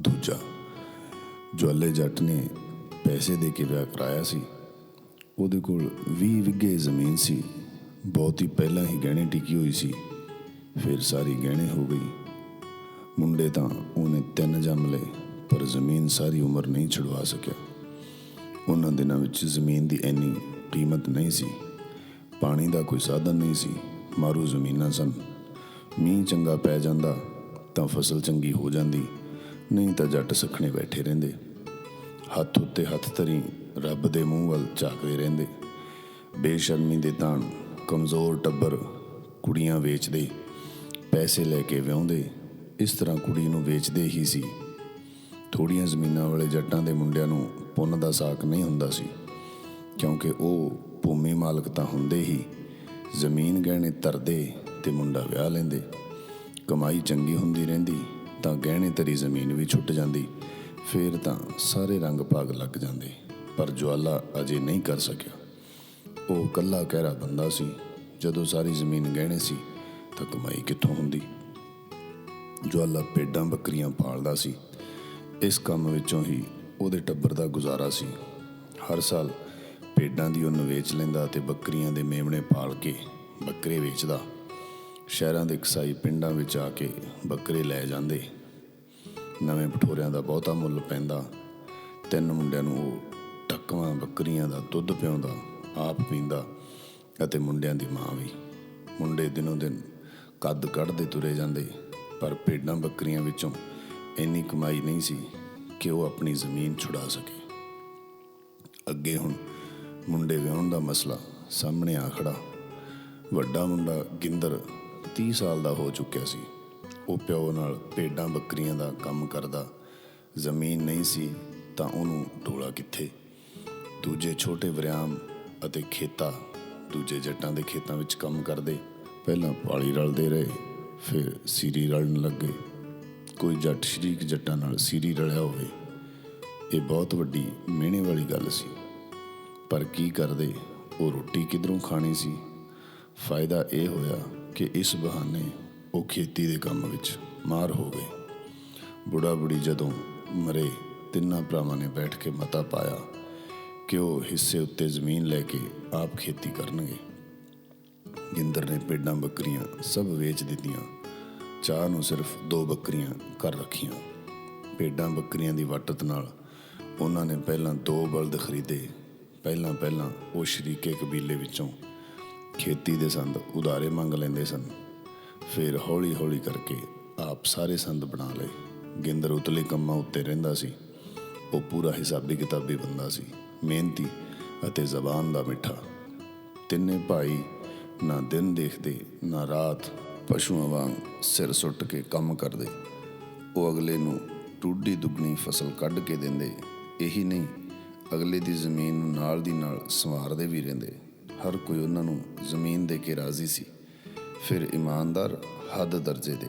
ਦੂਜਾ ਜਵਾਲੇ ਜੱਟ ਨੇ ਪੈਸੇ ਦੇ ਕੇ ਵਿਆਹ ਕਰਾਇਆ ਸੀ, ਉਹਦੇ ਕੋਲ 20 ਵਿਗੇ ਜ਼ਮੀਨ ਸੀ। ਬਹੁਤ ਹੀ ਪਹਿਲਾਂ ਹੀ ਗਹਿਣੇ ਟਿਕੀ ਹੋਈ ਸੀ। ਫਿਰ ਸਾਰੀ ਗਹਿਣੇ ਹੋ ਗਈ। ਮੁੰਡੇ ਤਾਂ ਉਹਨੇ ਤਿੰਨ ਜੰਮ ਲਏ, ਪਰ ਜ਼ਮੀਨ ਸਾਰੀ ਉਮਰ ਨਹੀਂ ਛੁਡਵਾ ਸਕਿਆ। ਉਹਨਾਂ ਦਿਨਾਂ ਵਿੱਚ ਜ਼ਮੀਨ ਦੀ ਇੰਨੀ ਕੀਮਤ ਨਹੀਂ ਸੀ। ਪਾਣੀ ਦਾ ਕੋਈ ਸਾਧਨ ਨਹੀਂ ਸੀ। ਮਾਰੂ ਜ਼ਮੀਨਾਂ ਸਨ। ਮੀਂਹ ਚੰਗਾ ਪੈ ਜਾਂਦਾ ਤਾਂ ਫਸਲ ਚੰਗੀ ਹੋ ਜਾਂਦੀ। ਨਹੀਂ ਤਾਂ ਜੱਟ ਸਖਣੇ ਬੈਠੇ ਰਹਿੰਦੇ। ਹੱਥ ਉੱਤੇ ਹੱਥ ਧਰੀ ਰੱਬ ਦੇ ਮੂੰਹ ਵੱਲ ਝਾਕਦੇ ਰਹਿੰਦੇ। ਬੇਸ਼ਰਮੀ ਦੇ ਤਾਣ, ਕਮਜ਼ੋਰ ਟੱਬਰ ਕੁੜੀਆਂ ਵੇਚਦੇ, ਪੈਸੇ ਲੈ ਕੇ ਵਿਆਹੁੰਦੇ, ਇਸ ਤਰ੍ਹਾਂ ਕੁੜੀ ਨੂੰ ਵੇਚਦੇ ਹੀ ਸੀ। ਥੋੜੀਆਂ ਜ਼ਮੀਨਾਂ ਵਾਲੇ ਜੱਟਾਂ ਦੇ ਮੁੰਡਿਆਂ ਨੂੰ ਪੁੰਨ ਦਾ ਸਾਕ ਨਹੀਂ ਹੁੰਦਾ ਸੀ, ਕਿਉਂਕਿ ਉਹ ਭੂਮੀ ਮਾਲਕ ਤਾਂ ਹੁੰਦੇ ਹੀ। ਜ਼ਮੀਨ ਗਹਿਣੇ ਧਰਦੇ ਤੇ ਮੁੰਡਾ ਵਿਆਹ ਲੈਂਦੇ। ਕਮਾਈ ਚੰਗੀ ਹੁੰਦੀ ਰਹਿੰਦੀ ਤਾਂ ਗਹਿਣੇ ਤਰੀ ਜ਼ਮੀਨ ਵੀ ਛੁੱਟ ਜਾਂਦੀ, ਫੇਰ ਤਾਂ ਸਾਰੇ ਰੰਗ ਭਾਗ ਲੱਗ ਜਾਂਦੇ, ਪਰ ਜਵਾਲਾ ਅਜੇ ਨਹੀਂ ਕਰ ਸਕਿਆ। ਉਹ ਕੱਲਾ ਕਹਿਰਾ ਬੰਦਾ ਸੀ, ਜਦੋਂ ਸਾਰੀ ਜ਼ਮੀਨ ਗਹਿਣੇ ਸੀ, ਤਾਂ ਕਮਾਈ ਕਿੱਥੋਂ ਹੁੰਦੀ? ਜਵਾਲਾ ਪੇਡਾਂ ਬੱਕਰੀਆਂ ਪਾਲਦਾ ਸੀ, ਇਸ ਕੰਮ ਵਿੱਚੋਂ ਹੀ ਉਹਦੇ ਟੱਬਰ ਦਾ ਗੁਜ਼ਾਰਾ ਸੀ। ਹਰ ਸਾਲ ਪੇਡਾਂ ਦੀ ਉਹਨ ਵੇਚ ਲੈਂਦਾ ਤੇ ਬੱਕਰੀਆਂ ਦੇ ਮੇਮਣੇ ਪਾਲ ਕੇ ਬੱਕਰੇ ਵੇਚਦਾ। ਸ਼ਹਿਰਾਂ ਦੇ ਕਸਾਈ ਪਿੰਡਾਂ ਵਿੱਚ ਆ ਕੇ ਬੱਕਰੇ ਲੈ ਜਾਂਦੇ। ਨਵੇਂ ਪਠੋਰਿਆਂ ਦਾ ਬਹੁਤਾ ਮੁੱਲ ਪੈਂਦਾ। ਤਿੰਨ ਮੁੰਡਿਆਂ ਨੂੰ ਉਹ ਟੱਕਵਾਂ ਬੱਕਰੀਆਂ ਦਾ, ਦੁੱਧ ਪਿਆਉਂਦਾ, ਆਪ ਪੀਂਦਾ ਅਤੇ ਮੁੰਡਿਆਂ ਦੀ ਮਾਂ ਵੀ। ਮੁੰਡੇ ਦਿਨੋਂ ਦਿਨ ਕੱਦ ਕੱਢਦੇ ਤੁਰੇ ਜਾਂਦੇ, ਪਰ ਪੇਡਾਂ ਬੱਕਰੀਆਂ ਵਿੱਚੋਂ ਇੰਨੀ ਕਮਾਈ ਨਹੀਂ ਸੀ ਕਿ ਉਹ ਆਪਣੀ ਜ਼ਮੀਨ ਛੁਡਾ ਸਕੇ। ਅੱਗੇ ਹੁਣ ਮੁੰਡੇ ਵਿਆਹੁਣ ਦਾ ਮਸਲਾ ਸਾਹਮਣੇ ਆ ਖੜਾ। ਵੱਡਾ ਮੁੰਡਾ ਗਿੰਦਰ 30 ਸਾਲ ਦਾ ਹੋ ਚੁੱਕਿਆ ਸੀ। ਉਹ ਪਿਓ ਨਾਲ ਭੇਡਾਂ ਬੱਕਰੀਆਂ ਦਾ ਕੰਮ ਕਰਦਾ। ਜ਼ਮੀਨ ਨਹੀਂ ਸੀ ਤਾਂ ਉਹਨੂੰ ਢੋਲਾ ਕਿੱਥੇ? ਦੂਜੇ ਛੋਟੇ ਵਰਿਆਮ ਅਤੇ ਖੇਤਾ ਦੂਜੇ ਜੱਟਾਂ ਦੇ ਖੇਤਾਂ ਵਿੱਚ ਕੰਮ ਕਰਦੇ। ਪਹਿਲਾਂ ਪਾਲੀ ਰਲਦੇ ਰਹੇ, ਫਿਰ ਸੀਰੀ ਰਲਣ ਲੱਗੇ। ਕੋਈ ਜੱਟ ਸ਼ਰੀਕ ਜੱਟਾਂ ਨਾਲ ਸੀਰੀ ਰਲਿਆ ਹੋਵੇ, ਇਹ ਬਹੁਤ ਵੱਡੀ ਮਿਹਣੇ ਵਾਲੀ ਗੱਲ ਸੀ। ਪਰ ਕੀ ਕਰਦੇ, ਉਹ ਰੋਟੀ ਕਿਧਰੋਂ ਖਾਣੀ ਸੀ? ਫਾਇਦਾ ਇਹ ਹੋਇਆ ਕਿ ਇਸ ਬਹਾਨੇ ਉਹ ਖੇਤੀ ਦੇ ਕੰਮ ਵਿੱਚ ਮਾਰ ਹੋ ਗਏ ਬੁੜਾ ਬੁੜੀ ਜਦੋਂ ਮਰੇ, ਤਿੰਨਾਂ ਭਰਾਵਾਂ ਨੇ ਬੈਠ ਕੇ ਮਤਾ ਪਾਇਆ ਕਿ ਉਹ ਹਿੱਸੇ ਉੱਤੇ ਜ਼ਮੀਨ ਲੈ ਕੇ ਆਪ ਖੇਤੀ ਕਰਨਗੇ। ਗਿੰਦਰ ਨੇ ਪੇਡਾਂ ਬੱਕਰੀਆਂ ਸਭ ਵੇਚ ਦਿੱਤੀਆਂ। ਚਾਹ ਨੂੰ ਸਿਰਫ ਦੋ ਬੱਕਰੀਆਂ ਕਰ ਰੱਖੀਆਂ। ਪੇਡਾਂ ਬੱਕਰੀਆਂ ਦੀ ਵਟਤ ਨਾਲ ਉਹਨਾਂ ਨੇ ਪਹਿਲਾਂ ਦੋ ਬਲਦ ਖਰੀਦੇ। ਪਹਿਲਾਂ ਪਹਿਲਾਂ ਉਹ ਸ਼ਰੀਕੇ ਕਬੀਲੇ ਵਿੱਚੋਂ ਖੇਤੀ ਦੇ ਸੰਦ ਉਧਾਰੇ ਮੰਗ ਲੈਂਦੇ ਸਨ। ਫਿਰ ਹੌਲੀ ਹੌਲੀ ਕਰਕੇ ਆਪ ਸਾਰੇ ਸੰਦ ਬਣਾ ਲਏ। ਗਿੰਦਰ ਉਤਲੇ ਕੰਮਾਂ ਉੱਤੇ ਰਹਿੰਦਾ ਸੀ। ਉਹ ਪੂਰਾ ਹਿਸਾਬੀ ਕਿਤਾਬੀ ਬੰਦਾ ਸੀ। ਮਿਹਨਤੀ ਅਤੇ ਜ਼ਬਾਨ ਦਾ ਮਿੱਠਾ। ਤਿੰਨੇ ਭਾਈ ਨਾ ਦਿਨ ਦੇਖਦੇ, ਨਾ ਰਾਤ ਪਸ਼ੂਆਂ ਵਾਂਗ ਸਿਰ ਸੁੱਟ ਕੇ ਕੰਮ ਕਰਦੇ। ਉਹ ਅਗਲੇ ਨੂੰ ਟੁੱਡੀ ਦੁੱਗਣੀ ਫਸਲ ਕੱਢ ਕੇ ਦਿੰਦੇ। ਇਹੀ ਨਹੀਂ, ਅਗਲੇ ਦੀ ਜ਼ਮੀਨ ਨੂੰ ਨਾਲ ਦੀ ਨਾਲ ਸੰਵਾਰਦੇ ਵੀ ਰਹਿੰਦੇ। ਹਰ ਕੋਈ ਉਹਨਾਂ ਨੂੰ ਜ਼ਮੀਨ ਦੇ ਕੇ ਰਾਜ਼ੀ ਸੀ। ਫਿਰ ਇਮਾਨਦਾਰ ਹੱਦ ਦਰਜੇ ਦੇ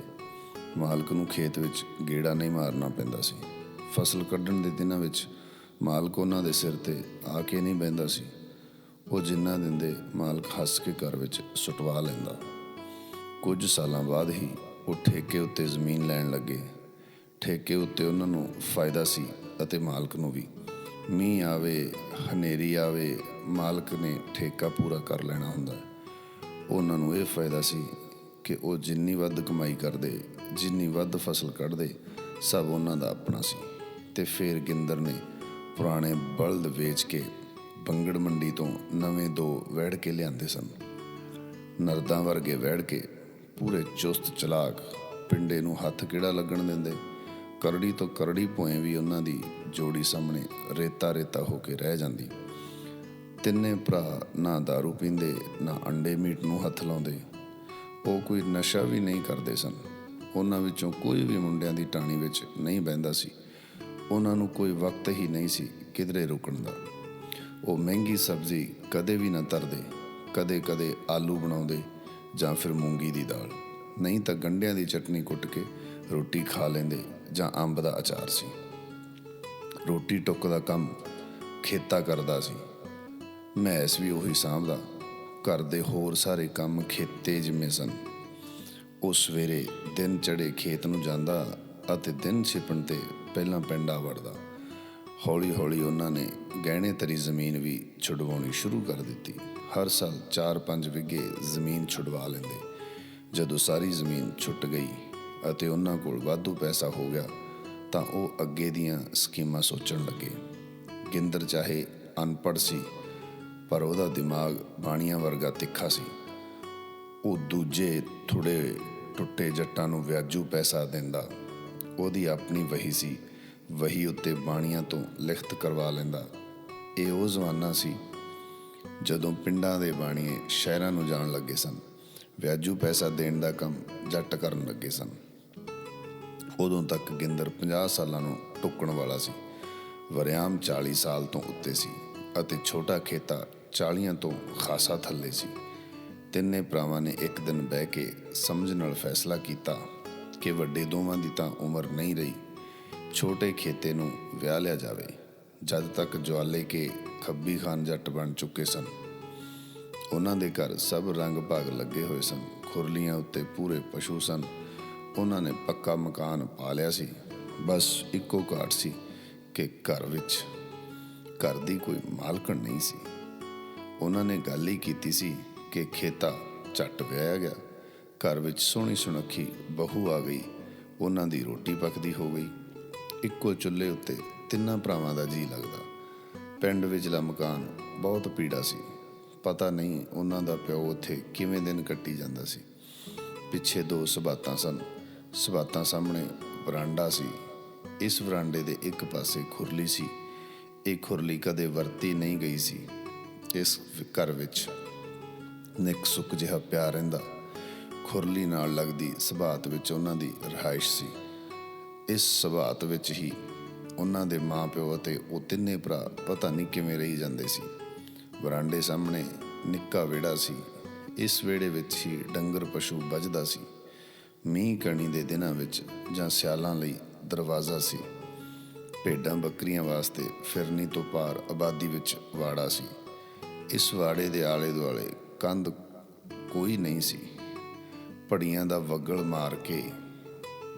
ਮਾਲਕ ਨੂੰ ਖੇਤ ਵਿੱਚ ਗੇੜਾ ਨਹੀਂ ਮਾਰਨਾ ਪੈਂਦਾ ਸੀ। ਫਸਲ ਕੱਢਣ ਦੇ ਦਿਨਾਂ ਵਿੱਚ ਮਾਲਕ ਉਹਨਾਂ ਦੇ ਸਿਰ ਤੇ ਆ ਕੇ ਨਹੀਂ ਬਹਿੰਦਾ ਸੀ। ਉਹ ਜਿੰਨਾ ਦਿੰਦੇ ਮਾਲਕ ਹੱਸ ਕੇ ਘਰ ਵਿੱਚ ਸੁਟਵਾ ਲੈਂਦਾ। ਕੁਝ ਸਾਲਾਂ ਬਾਅਦ ਹੀ ਉਹ ਠੇਕੇ ਉੱਤੇ ਜ਼ਮੀਨ ਲੈਣ ਲੱਗੇ। ਠੇਕੇ ਉੱਤੇ ਉਹਨਾਂ ਨੂੰ ਫਾਇਦਾ ਸੀ ਅਤੇ ਮਾਲਕ ਨੂੰ ਵੀ। ਮੀਂਹ ਆਵੇ, ਹਨੇਰੀ ਆਵੇ, ਮਾਲਕ ਨੇ ਠੇਕਾ ਪੂਰਾ ਕਰ ਲੈਣਾ ਹੁੰਦਾ ਉਹਨਾਂ ਨੂੰ ਇਹ ਫਾਇਦਾ ਸੀ ਕਿ ਉਹ ਜਿੰਨੀ ਵੱਧ ਕਮਾਈ ਕਰਦੇ, ਜਿੰਨੀ ਵੱਧ ਫਸਲ ਕੱਢਦੇ, ਸਭ ਉਹਨਾਂ ਦਾ ਆਪਣਾ ਸੀ। ਤੇ ਫਿਰ ਗਿੰਦਰ ਨੇ ਪੁਰਾਣੇ ਬਲਦ ਵੇਚ ਕੇ ਬੰਗੜ ਮੰਡੀ ਤੋਂ ਨਵੇਂ ਦੋ ਵਹਿੜ ਕੇ ਲਿਆਂਦੇ ਸਨ। ਨਰਦਾਂ ਵਰਗੇ ਵਹਿੜ ਕੇ ਪੂਰੇ ਚੁਸਤ ਚਲਾਕ ਪਿੰਡੇ ਨੂੰ ਹੱਥ ਕਿਹੜਾ ਲੱਗਣ ਦਿੰਦੇ? ਕਰੜੀ ਤੋਂ ਕਰੜੀ ਭੋਏ ਵੀ ਉਹਨਾਂ ਦੀ ਜੋੜੀ ਸਾਹਮਣੇ ਰੇਤਾ ਰੇਤਾ ਹੋ ਕੇ ਰਹਿ ਜਾਂਦੀ। ਤਿੰਨੇ ਭਰਾ ਨਾ दारू ਪੀਂਦੇ, ਨਾ ਅੰਡੇ ਮੀਟ ਨੂੰ ਹੱਥ ਲਾਉਂਦੇ। ਉਹ ਕੋਈ ਨਸ਼ਾ ਵੀ ਨਹੀਂ ਕਰਦੇ ਸਨ। ਉਹਨਾਂ ਵਿੱਚੋਂ ਕੋਈ ਵੀ ਮੁੰਡਿਆਂ ਦੀ ਟਾਣੀ ਵਿੱਚ ਨਹੀਂ ਬਹਿੰਦਾ ਸੀ। ਉਹਨਾਂ ਨੂੰ ਕੋਈ ਵਕਤ ਹੀ ਨਹੀਂ ਸੀ ਕਿਧਰੇ ਰੁਕਣ ਦਾ। ਉਹ ਮਹਿੰਗੀ ਸਬਜ਼ੀ ਕਦੇ ਵੀ ਨਾ ਤਰਦੇ ਕਦੇ-ਕਦੇ ਆਲੂ ਬਣਾਉਂਦੇ ਜਾਂ ਫਿਰ ਮੂੰਗੀ ਦੀ ਦਾਲ। ਨਹੀਂ ਤਾਂ ਗੰਢਿਆਂ ਦੀ ਚਟਨੀ ਕੁੱਟ ਕੇ ਰੋਟੀ ਖਾ ਲੈਂਦੇ। ਜਾਂ ਅੰਬ ਦਾ ਅਚਾਰ ਸੀ। ਰੋਟੀ ਟੁੱਕ ਦਾ ਕੰਮ ਖੇਤਾ ਕਰਦਾ ਸੀ। ਮੈਸ ਵੀ ਉਹੀ ਸਾਂਭਦਾ, ਘਰ ਦੇ ਹੋਰ ਸਾਰੇ ਕੰਮ ਖੇਤੇ ਜਿੰਮੇ ਸਨ। ਉਹ ਸਵੇਰੇ ਦਿਨ ਚੜੇ ਖੇਤ ਨੂੰ ਜਾਂਦਾ ਅਤੇ ਦਿਨ ਛਿਪਣ ਤੇ ਪਹਿਲਾਂ ਪਿੰਡ ਵੜਦਾ। ਹੌਲੀ-ਹੌਲੀ ਉਹਨਾਂ ਨੇ ਗਹਿਣੇ ਤਰੀ ਜ਼ਮੀਨ ਵੀ ਛੁਡਵਾਉਣੀ ਸ਼ੁਰੂ ਕਰ ਦਿੱਤੀ। ਹਰ ਸਾਲ 4-5 ਵਿਗੇ ਜ਼ਮੀਨ ਛੁਡਵਾ ਲੈਂਦੇ। ਜਦੋਂ ਸਾਰੀ ਜ਼ਮੀਨ ਛੁੱਟ ਗਈ ਅਤੇ ਉਹਨਾਂ ਕੋਲ ਵਾਧੂ ਪੈਸਾ ਹੋ ਗਿਆ ਤਾਂ ਉਹ ਅੱਗੇ ਦੀਆਂ ਸਕੀਮਾਂ ਸੋਚਣ ਲੱਗੇ। ਗਿੰਦਰ ਚਾਹੇ ਅਨਪੜ੍ਹ ਸੀ, ਪਰ ਉਹਦਾ ਦਿਮਾਗ ਬਾਣੀਆਂ ਵਰਗਾ ਤਿੱਖਾ ਸੀ। ਉਹ ਦੂਜੇ ਥੋੜੇ ਟੁੱਟੇ ਜੱਟਾਂ ਨੂੰ ਵਿਆਜੂ ਪੈਸਾ ਦਿੰਦਾ। ਉਹਦੀ ਆਪਣੀ ਵਹੀ ਸੀ, ਵਹੀ ਉੱਤੇ ਬਾਣੀਆਂ ਤੋਂ ਲਿਖਤ ਕਰਵਾ ਲੈਂਦਾ। ਇਹ ਉਹ ਜ਼ਮਾਨਾ ਸੀ ਜਦੋਂ ਪਿੰਡਾਂ ਦੇ ਬਾਣੀਏ ਸ਼ਹਿਰਾਂ ਨੂੰ ਜਾਣ ਲੱਗੇ ਸਨ। ਵਿਆਜੂ ਪੈਸਾ ਦੇਣ ਦਾ ਕੰਮ ਜੱਟ ਕਰਨ ਲੱਗੇ ਸਨ। ਉਦੋਂ ਤੱਕ ਗਿੰਦਰ 50 ਸਾਲਾਂ ਨੂੰ ਟੁੱਕਣ ਵਾਲਾ ਸੀ। ਵਰਿਆਮ 40 ਸਾਲ ਤੋਂ ਉੱਤੇ ਸੀ ਅਤੇ ਛੋਟਾ ਖੇਤਾ 40 ਤੋਂ ਖਾਸਾ ਥੱਲੇ ਸੀ। ਤਿੰਨੇ ਭਰਾਵਾਂ ਨੇ ਇੱਕ ਦਿਨ ਬਹਿ ਕੇ ਸਮਝ ਨਾਲ ਫੈਸਲਾ ਕੀਤਾ ਕਿ ਵੱਡੇ ਦੋਵਾਂ ਦੀ ਤਾਂ ਉਮਰ ਨਹੀਂ ਰਹੀ। ਛੋਟੇ ਖੇਤੇ ਨੂੰ ਵਿਆਹ ਲਿਆ ਜਾਵੇ, ਜਦ ਤੱਕ ਜਵਾਲੇ ਕੇ ਖੱਬੀ ਖਾਨ ਜੱਟ ਬਣ ਚੁੱਕੇ ਸਨ। ਉਹਨਾਂ ਦੇ ਘਰ ਸਭ ਰੰਗ ਭਾਗ ਲੱਗੇ ਹੋਏ ਸਨ। ਖੁਰਲੀਆਂ ਉੱਤੇ ਪੂਰੇ ਪਸ਼ੂ ਸਨ। ਉਹਨਾਂ ਨੇ ਪੱਕਾ ਮਕਾਨ ਪਾ ਲਿਆ ਸੀ। ਬਸ ਇੱਕੋ ਘਾਟ ਸੀ ਕਿ ਘਰ ਵਿੱਚ ਘਰ ਦੀ ਕੋਈ ਮਾਲਕਣ ਨਹੀਂ ਸੀ। ਉਹਨਾਂ ਨੇ ਗੱਲ ਹੀ ਕੀਤੀ ਸੀ ਕਿ ਖੇਤਾ ਝੱਟ ਵਿਆਹਿਆ ਗਿਆ। ਘਰ ਵਿੱਚ ਸੋਹਣੀ ਸੁਨੱਖੀ ਬਹੂ ਆ ਗਈ। ਉਹਨਾਂ ਦੀ ਰੋਟੀ ਪੱਕਦੀ ਹੋ ਗਈ। ਇੱਕੋ ਚੁੱਲ੍ਹੇ ਉੱਤੇ ਤਿੰਨਾਂ ਭਰਾਵਾਂ ਦਾ ਜੀ ਲੱਗਦਾ। ਪਿੰਡ ਵਿਚਲਾ ਮਕਾਨ ਬਹੁਤ ਪੀੜਾ ਸੀ। ਪਤਾ ਨਹੀਂ ਉਹਨਾਂ ਦਾ ਪਿਓ ਉੱਥੇ ਕਿਵੇਂ ਦਿਨ ਕੱਟੀ ਜਾਂਦਾ ਸੀ। ਪਿੱਛੇ ਦੋ ਸਬਾਤਾਂ ਸਨ। ਸਬਾਤਾਂ ਸਾਹਮਣੇ ਵਰਾਂਡਾ ਸੀ। ਇਸ ਵਰਾਂਡੇ ਦੇ ਇੱਕ ਪਾਸੇ ਖੁਰਲੀ ਸੀ। ਇਹ ਖੁਰਲੀ ਕਦੇ ਵਰਤੀ ਨਹੀਂ ਗਈ ਸੀ। ਇਸ ਘਰ ਵਿੱਚ ਨਿੱਕ ਸੁੱਕ ਜਿਹਾ ਪਿਆ ਰਹਿੰਦਾ। ਖੁਰਲੀ ਨਾਲ ਲੱਗਦੀ ਸਬਾਤ ਵਿੱਚ ਉਹਨਾਂ ਦੀ ਰਹਾਇਸ਼ ਸੀ। ਇਸ ਸਬਾਤ ਵਿੱਚ ਹੀ ਉਹਨਾਂ ਦੇ ਮਾਪਿਓ ਅਤੇ ਉਹ ਤਿੰਨੇ ਭਰਾ ਪਤਾ ਨਹੀਂ ਕਿਵੇਂ ਰਹੀ ਜਾਂਦੇ ਸੀ। ਵਰਾਂਡੇ ਸਾਹਮਣੇ ਨਿੱਕਾ ਵਿਹੜਾ ਸੀ। ਇਸ ਵਿਹੜੇ ਵਿੱਚ ਹੀ ਡੰਗਰ ਪਸ਼ੂ ਵੱਜਦਾ ਸੀ। ਮੀਂਹ ਕਣੀ ਦੇ ਦਿਨਾਂ ਵਿੱਚ ਜਾਂ ਸਿਆਲਾਂ ਲਈ ਦਰਵਾਜ਼ਾ ਸੀ। ਭੇਡਾਂ ਬੱਕਰੀਆਂ ਵਾਸਤੇ ਫਿਰਨੀ ਤੋਂ ਪਾਰ ਆਬਾਦੀ ਵਿੱਚ ਵਾੜਾ ਸੀ। ਇਸ ਵਾੜੇ ਦੇ ਆਲੇ ਦੁਆਲੇ ਕੰਧ ਕੋਈ ਨਹੀਂ ਸੀ। ਪੜੀਆਂ ਦਾ ਵਗਲ ਮਾਰ ਕੇ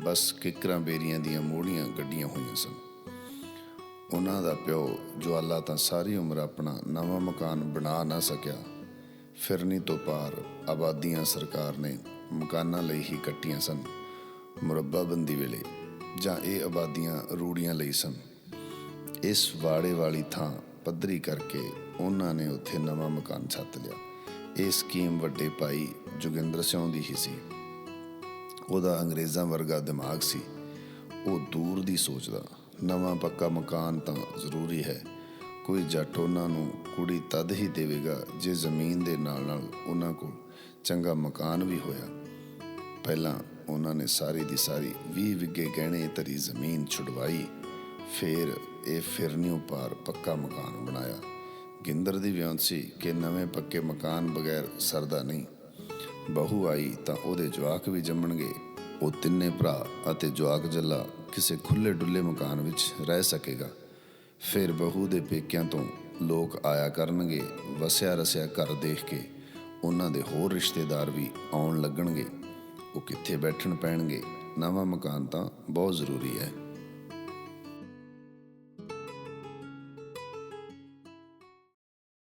ਬਸ ਕਿਕਰਾਂ ਬੇਰੀਆਂ ਦੀਆਂ ਮੋੜੀਆਂ ਗੱਡੀਆਂ ਹੋਈਆਂ ਸਨ। ਉਹਨਾਂ ਦਾ ਪਿਓ ਜਵਾਲਾ ਤਾਂ ਸਾਰੀ ਉਮਰ ਆਪਣਾ ਨਵਾਂ ਮਕਾਨ ਬਣਾ ਨਾ ਸਕਿਆ। ਫਿਰਨੀ ਤੋਂ ਪਾਰ ਆਬਾਦੀਆਂ ਸਰਕਾਰ ਨੇ ਮਕਾਨਾਂ ਲਈ ਹੀ ਕੱਟੀਆਂ ਸਨ। ਮੁਰੱਬਾਬੰਦੀ ਵੇਲੇ ਜਾਂ ਇਹ ਆਬਾਦੀਆਂ ਰੂੜੀਆਂ ਲਈ ਸਨ। ਇਸ ਵਾੜੇ ਵਾਲੀ ਥਾਂ ਪੱਧਰੀ ਕਰਕੇ ਉਹਨਾਂ ਨੇ ਉੱਥੇ ਨਵਾਂ ਮਕਾਨ ਛੱਤ ਲਿਆ। ਇਹ ਸਕੀਮ ਵੱਡੇ ਭਾਈ ਜੋਗਿੰਦਰ ਸਿੰਘ ਦੀ ਹੀ ਸੀ। ਉਹਦਾ ਅੰਗਰੇਜ਼ਾਂ ਵਰਗਾ ਦਿਮਾਗ ਸੀ। ਉਹ ਦੂਰ ਦੀ ਸੋਚਦਾ, ਨਵਾਂ ਪੱਕਾ ਮਕਾਨ ਤਾਂ ਜ਼ਰੂਰੀ ਹੈ। ਕੋਈ ਜੱਟ ਉਹਨਾਂ ਨੂੰ ਕੁੜੀ ਤਦ ਹੀ ਦੇਵੇਗਾ ਜੇ ਜ਼ਮੀਨ ਦੇ ਨਾਲ ਨਾਲ ਉਹਨਾਂ ਕੋਲ ਚੰਗਾ ਮਕਾਨ ਵੀ ਹੋਇਆ। ਪਹਿਲਾਂ ਉਹਨਾਂ ਨੇ ਸਾਰੀ ਦੀ ਸਾਰੀ 20 ਵਿਗੇ ਗਹਿਣੇ ਤਰੀ ਜ਼ਮੀਨ ਛੁਡਵਾਈ, ਫਿਰ ਇਹ ਫਿਰਨਿਓ ਪਾਰ ਪੱਕਾ ਮਕਾਨ ਬਣਾਇਆ। ਗਿੰਦਰ ਦੀ ਵਿਉਂਤ ਸੀ ਕਿ ਨਵੇਂ ਪੱਕੇ ਮਕਾਨ ਬਗੈਰ ਸਰਦਾ ਨਹੀਂ। ਬਹੂ ਆਈ ਤਾਂ ਉਹਦੇ ਜਵਾਕ ਵੀ ਜੰਮਣਗੇ। ਉਹ ਤਿੰਨੇ ਭਰਾ ਅਤੇ ਜਵਾਕ ਜੱਲਾ ਕਿਸੇ ਖੁੱਲੇ ਡੁੱਲੇ ਮਕਾਨ ਵਿੱਚ ਰਹਿ ਸਕੇਗਾ। ਫਿਰ ਬਹੂ ਦੇ ਪੇਕਿਆਂ ਤੋਂ ਲੋਕ ਆਇਆ ਕਰਨਗੇ, ਵਸਿਆ ਰਸਿਆ ਘਰ ਦੇਖ ਕੇ। ਉਹਨਾਂ ਦੇ ਹੋਰ ਰਿਸ਼ਤੇਦਾਰ ਵੀ ਆਉਣ ਲੱਗਣਗੇ। ਉਹ ਕਿੱਥੇ ਬੈਠਣ ਪੈਣਗੇ? ਨਵਾਂ ਮਕਾਨ ਤਾਂ ਬਹੁਤ ਜ਼ਰੂਰੀ ਹੈ।